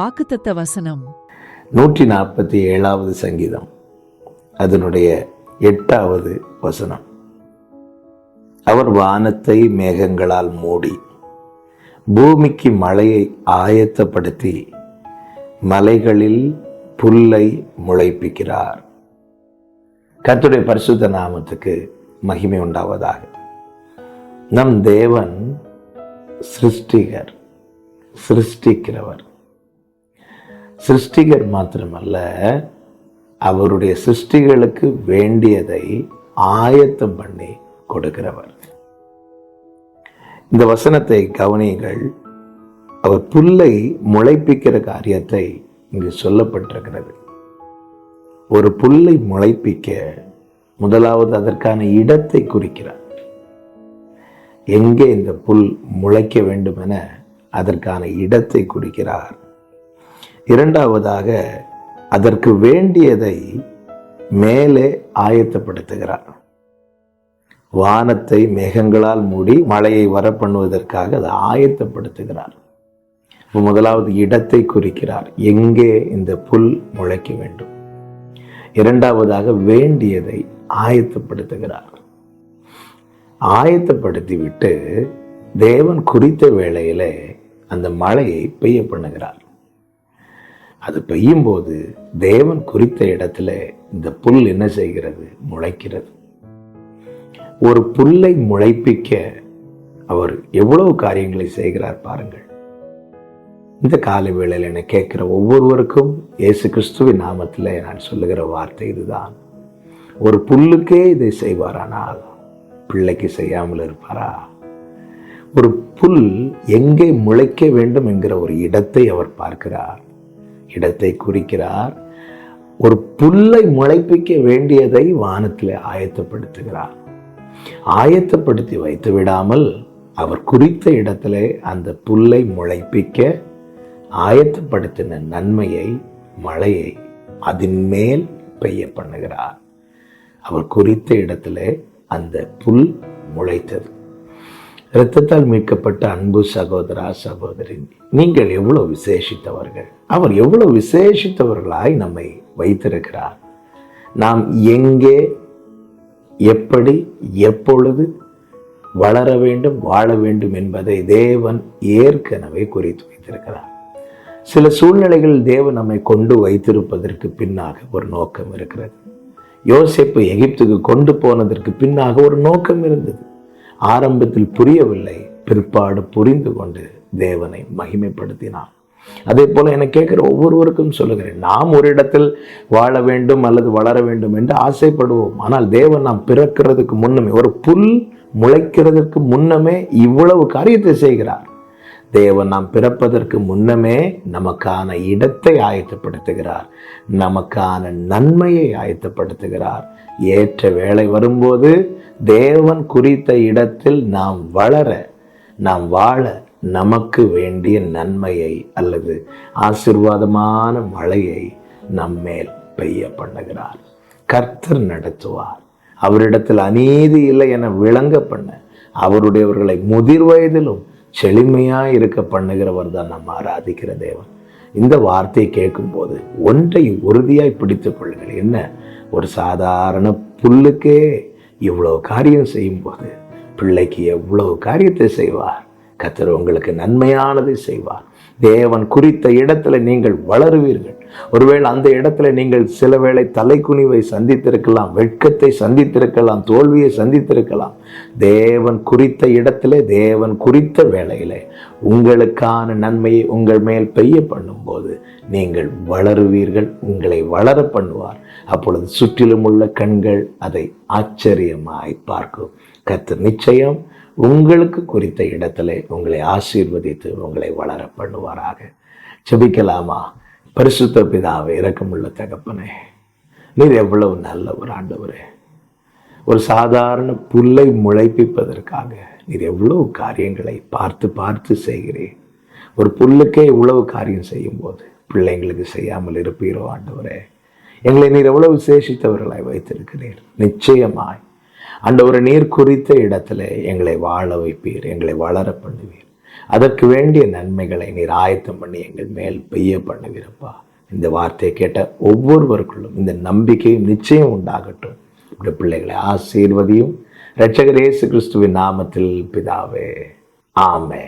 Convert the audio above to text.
வாக்குத்தத்த வசனம். நூற்றி நாற்பத்தி ஏழாவது சங்கீதம். அதனுடைய எட்டாவது வசனம். அவர் வானத்தை மேகங்களால் மூடி பூமிக்கு மழையை ஆயத்தப்படுத்தி மலைகளில் புல்லை முளைப்பிக்கிறார். கத்துடைய பரிசுத்த நாமத்துக்கு மகிமை உண்டாவதாக. நம் தேவன் சிருஷ்டிகர் சிருஷ்டிக்கிறவர். சிருஷ்டிகர் மாத்திரமல்ல அவருடைய சிருஷ்டிகளுக்கு வேண்டியதை ஆயத்தம் பண்ணி கொடுக்கிறவர். இந்த வசனத்தை கவனியுங்கள். அவர் புல்லை முளைப்பிக்கிற காரியத்தை இங்கு சொல்லப்பட்டிருக்கிறது. ஒரு புல்லை முளைப்பிக்க முதலாவது அதற்கான இடத்தை குறிக்கிறார். எங்கே இந்த புல் முளைக்க வேண்டும் என அதற்கான இடத்தை குறிக்கிறார்? இரண்டாவதாக அதற்கு வேண்டியதை மேலே ஆயத்தப்படுத்துகிறார். வானத்தை மேகங்களால் மூடி மழையை வர பண்ணுவதற்காக அதை ஆயத்தப்படுத்துகிறார். முதலாவது இடத்தை குறிக்கிறார். எங்கே இந்த புல் முளைக்க வேண்டும்? இரண்டாவதாக வேண்டியதை ஆயத்தப்படுத்துகிறார். ஆயத்தப்படுத்திவிட்டு தேவன் குறித்த வேளையிலே அந்த மழையை பெய்ய பண்ணுகிறார். அது பெய்யும் போது தேவன் குறித்த இடத்துல இந்த புல் என்ன செய்கிறது? முளைக்கிறது. ஒரு புல்லை முளைப்பிக்க அவர் எவ்வளவு காரியங்களை செய்கிறார் பாருங்கள். இந்த காலை வேளையில் என்னை கேட்கிற ஒவ்வொருவருக்கும் இயேசு கிறிஸ்துவின் நாமத்தில் நான் சொல்லுகிற வார்த்தை இதுதான். ஒரு புல்லுக்கே இதை செய்வாரானால் பிள்ளைக்கு செய்யாமல் இருப்பாரா? ஒரு புல் எங்கே முளைக்க வேண்டும் என்கிற ஒரு இடத்தை அவர் பார்க்கிறார். இடத்தை குறிக்கிறார். ஒரு புல்லை முளைப்பிக்க வேண்டியதை வானத்தில் ஆயத்தப்படுத்துகிறார். ஆயத்தப்படுத்தி வைத்து விடாமல் அவர் குறித்த இடத்திலே அந்த புல்லை முளைப்பிக்க ஆயத்தப்படுத்தின நன்மையை மழையை அதன் மேல் பெய்ய பண்ணுகிறார். அவர் குறித்த இடத்துல அந்த புல் முளைத்தது. இரத்தத்தால் மீட்கப்பட்ட அன்பு சகோதரா சகோதரி நீங்கள் எவ்வளவு விசேஷித்தவர்கள்? அவர் எவ்வளவு விசேஷித்தவர்களாய் நம்மை வைத்திருக்கிறார். நாம் எங்கே எப்படி எப்பொழுது வளர வேண்டும் வாழ வேண்டும் என்பதை தேவன் ஏற்கனவே குறித்து வைத்திருக்கிறார். சில சூழ்நிலைகள் தேவன் நம்மை கொண்டு வைத்திருப்பதற்கு பின்னாக ஒரு நோக்கம் இருக்கிறது. யோசிப்பு எகிப்துக்கு கொண்டு போனதற்கு பின்னாக ஒரு நோக்கம் இருந்தது. ஆரம்பத்தில் புரியவில்லை. பிற்பாடு புரிந்து கொண்டு தேவனை மகிமைப்படுத்தினான். அதே போல என்னை கேட்குற ஒவ்வொருவருக்கும் சொல்லுகிறேன் நாம் ஒரு இடத்தில் வாழ வேண்டும் அல்லது வளர வேண்டும் என்று ஆசைப்படுவோம். ஆனால் தேவன் நாம் பிறக்கிறதுக்கு முன்னமே ஒரு புல் முளைக்கிறதுக்கு முன்னமே இவ்வளவு காரியத்தை செய்கிறார். தேவன் நாம் பிறப்பதற்கு முன்னமே நமக்கான இடத்தை ஆயத்தப்படுத்துகிறார். நமக்கான நன்மையை ஆயத்தப்படுத்துகிறார். ஏற்ற வேலை வரும்போது தேவன் குறித்த இடத்தில் நாம் வளர நாம் வாழ நமக்கு வேண்டிய நன்மையை அல்லது ஆசிர்வாதமான மழையை நம்மேல் பெய்ய பண்ணுகிறார். கர்த்தர் நடத்துவார். அவரிடத்தில் அநீதி இல்லை என விளங்க பண்ண அவருடையவர்களை முதிர் வயதிலும் செழுமையாக இருக்க பண்ணுகிறவர் தான் நம்ம ஆராதிக்கிற தேவன். இந்த வார்த்தையை கேட்கும்போது ஒன்றை உறுதியாய் பிடித்துக் கொள்ளுங்கள். என்ன? ஒரு சாதாரண புல்லுக்கே இவ்வளவு காரியம் செய்யும்போது பிள்ளைக்கு எவ்வளவு காரியத்தை செய்வார்? கத்தர் உங்களுக்கு நன்மையானதை செய்வார். தேவன் குறித்த இடத்துல நீங்கள் வளருவீர்கள். ஒருவேளை அந்த இடத்துல நீங்கள் சில வேளை தலைக்குனிவை சந்தித்திருக்கலாம் வெட்கத்தை சந்தித்திருக்கலாம் தோல்வியை சந்தித்திருக்கலாம். தேவன் குறித்த இடத்துல தேவன் குறித்த வேளையிலே உங்களுக்கான நன்மையை உங்கள் மேல் பெய்ய பண்ணும்போது நீங்கள் வளருவீர்கள் உங்களை வளர பண்ணுவார். அப்பொழுது சுற்றிலும் உள்ள கண்கள் அதை ஆச்சரியமாய் பார்க்கும். கத்து நிச்சயம் உங்களுக்கு குறித்த இடத்துல உங்களை ஆசீர்வதித்து உங்களை வளர பண்ணுவாராக செபிக்கலாமா பரிசுத்த பிதாவை இறக்கமுள்ள தகப்பனே நீர் எவ்வளவு நல்ல ஒரு ஆண்டவரே. ஒரு சாதாரண புல்லை முளைப்பிப்பதற்காக நீர் எவ்வளவு காரியங்களை பார்த்து பார்த்து செய்கிறேன் ஒரு புல்லுக்கே இவ்வளவு காரியம் செய்யும்போது பிள்ளைங்களுக்கு செய்யாமல் இருப்பீரோ ஆண்டவரே. எங்களை நீர் எவ்வளவு விசேஷித்தவர்களாய் வைத்திருக்கிறீர். நிச்சயமாய் ஒரு நீர் குறித்த இடத்துல எங்களை வாழ வைப்பீர் எங்களை வளர பண்ணுவீர். அதற்கு வேண்டிய நன்மைகளை நீர் ஆயத்தம் பண்ணி எங்கள் மேல் பெய்ய பண்ணுவீரப்பா. இந்த வார்த்தையை கேட்ட ஒவ்வொருவருக்குள்ளும் இந்த நம்பிக்கையும் நிச்சயம் உண்டாகட்டும். இப்படி பிள்ளைகளை ஆசீர்வதியும். இரட்சகர் இயேசு கிறிஸ்துவின் நாமத்தில் பிதாவே. ஆமே